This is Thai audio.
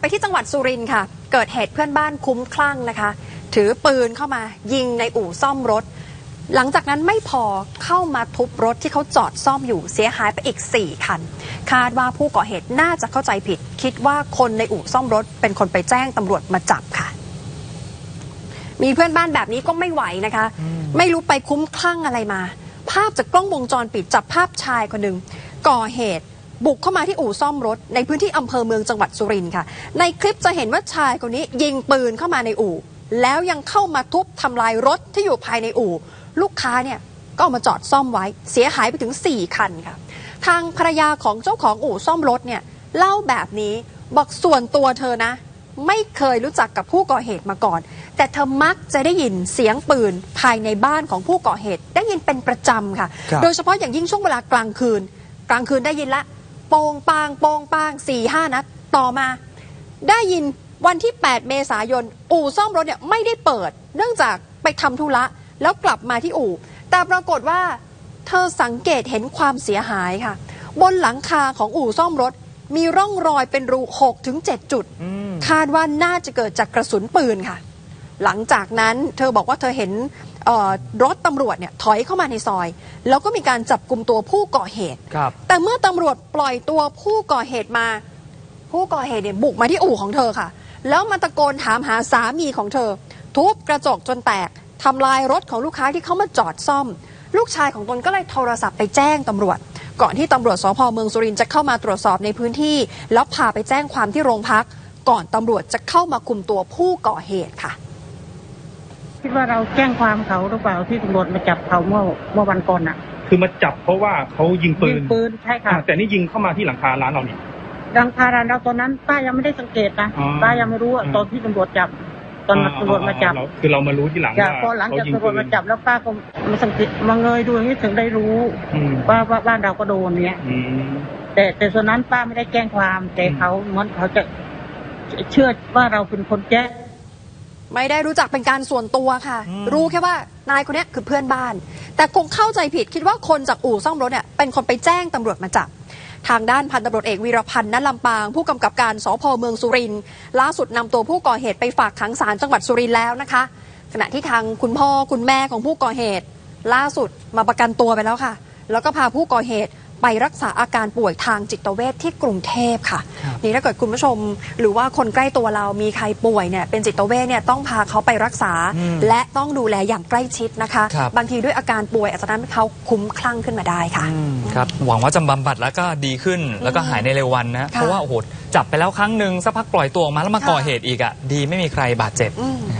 ไปที่จังหวัดสุรินทร์ค่ะ เกิดเหตุเพื่อนบ้านคุ้มคลั่งนะคะ ถือปืนเข้ามายิงในอู่ซ่อมรถ หลังจากนั้นไม่พอเข้ามาทุบรถที่เขาจอดซ่อมอยู่เสียหายไปอีก 4 คัน คาดว่าผู้ก่อเหตุน่าจะเข้าใจผิด คิดว่าคนในอู่ซ่อมรถ เป็นคนไปแจ้งตำรวจมาจับค่ะ มีเพื่อนบ้านแบบนี้ก็ไม่ไหวนะคะ ไม่รู้ไปคุ้มคลั่งอะไรมา ภาพจากกล้องวงจรปิดจับภาพชายคนหนึ่งก่อเหตุ บุกเข้ามาที่อู่ซ่อมรถ ในพื้นที่อำเภอเมืองจังหวัดสุรินทร์ค่ะ ในคลิปจะเห็นว่าชายคนนี้ยิงปืนเข้ามาในอู่ แล้วยังเข้ามาทุบทำลายรถที่อยู่ภายในอู่ ลูกค้าเนี่ยก็เอามาจอดซ่อมไว้ เสียหายไปถึง 4 คันค่ะ ทางภรรยาของเจ้าของอู่ซ่อมรถเนี่ยเล่าแบบนี้บอกส่วนตัวเธอนะ ไม่เคยรู้จักกับผู้ก่อเหตุมาก่อน แต่เธอมักจะได้ยินเสียงปืนภายในบ้านของผู้ก่อเหตุ ได้ยินเป็นประจำค่ะครับโดยเฉพาะอย่างยิ่งช่วงเวลากลางคืน กลางคืนได้ยินละ โปงปางโปงปางสี่ห้านัดต่อมา ได้ยินวันที่ 8 เมษายน อู่ซ่อมรถเนี่ยไม่ได้เปิด เนื่องจากไปทำธุระแล้วกลับมาที่อู่ แต่ปรากฏว่าเธอสังเกตเห็นความเสียหายค่ะ บนหลังคาของอู่ซ่อมรถ มีร่องรอยเป็นรู6ถึง7จุดอืมคาดว่าน่าจะเกิดจากกระสุนปืนค่ะ หลังจากนั้นเธอบอกว่าเธอเห็นเอ่อ รถตำรวจเนี่ยถอยเข้ามาในซอย แล้วก็มีการจับกลุ่มตัวผู้ก่อเหตุ ครับแต่เมื่อตำรวจปล่อยตัวผู้ก่อเหตุมา ผู้ก่อเหตุเนี่ยบุกมาที่อู่ของเธอค่ะ แล้วมาตะโกนถามหาสามีของเธอ ทุบกระจกจนแตกทำลายรถของลูกค้าที่เขามาจอดซ่อม ลูกชายของตนก็เลยโทรศัพท์ไปแจ้งตำรวจ ก่อนที่ตำรวจสพเมืองสุรินทร์จะเข้ามาตรวจสอบในพื้นที่ แล้วพาไปแจ้งความที่โรงพัก ก่อนตำรวจจะเข้ามาคุมตัวผู้ก่อเหตุค่ะ คิดว่าเราแจ้งความเขาหรือเปล่าที่ตำรวจมาจับเขาเมื่อเมื่อวันก่อนอะ คือมาจับเพราะว่าเขายิงปืยินงปืนใช่ค่ะอ่าแต่นี่ยิงเข้ามาที่หลังคาร้านเรานี่ ดังคาร้านเราตอนนั้นป้ายังไม่ได้สังเกตนะอ๋อป้ายังไม่รู้อะอืม ตอนที่ตำรวจจับ ตอนมาตำรวจมาจับเรคือเรามารู้ที่หลังจากว่าพอหลังเขาจากยิงตำรปืวจนมาจับแล้วป้าก็มาสังเกตมาเงยดูอย่างนี้ถึงได้รู้อืมว่าว่าบ้านเราก็โดนเนี้ย อืม แต่แต่ส่วนนั้นป้าไม่ได้แจ้งความ แต่เขาเหมือนเขาจะเชื่อว่าเราเป็นคนแจ้ง ไม่ได้รู้จักเป็นการส่วนตัวค่ะอืมรู้แค่ว่านายคนเนี้ยคือเพื่อนบ้าน แต่คงเข้าใจผิดคิดว่าคนจากอู่ซ่อมรถเนี่ยเป็นคนไปแจ้งตำรวจมาจับทางด้านพันตำรวจเอกวีรพันธ์นันลำปาง ผู้กำกับการสพเมืองสุรินทร์ล่าสุดนำตัวผู้ก่อเหตุไปฝากขังศาลจังหวัดสุรินทร์แล้วนะคะ ขณะที่ทางคุณพ่อคุณแม่ของผู้ก่อเหตุ ล่าสุดมาประกันตัวไปแล้วค่ะ แล้วก็พาผู้ก่อเหตุ ไปรักษาอาการป่วยทางจิตเวชที่กรุงเทพค่ะครับนี่ถ้าเกิดคุณผู้ชม หรือว่าคนใกล้ตัวเรามีใครป่วยเนี่ยเป็นจิตเวชเนี่ยต้องพาเขาไปรักษาอืมและต้องดูแลอย่างใกล้ชิดนะคะครับบางทีด้วยอาการป่วยอาจจะทำให้เขาคุ้มคลั่งขึ้นมาได้ค่ะอืมครับหวังว่าจะบำบัดแล้วก็ดีขึ้นแล้วก็หายในเร็ววันนะค่ะเพราะว่าโอ้โหจับไปแล้วครั้งหนึ่งสักพักปล่อยตัวออกมาแล้วมาค่ะก่อเหตุอีกอะดีไม่มีใครบาดเจ็บอืมนะครับ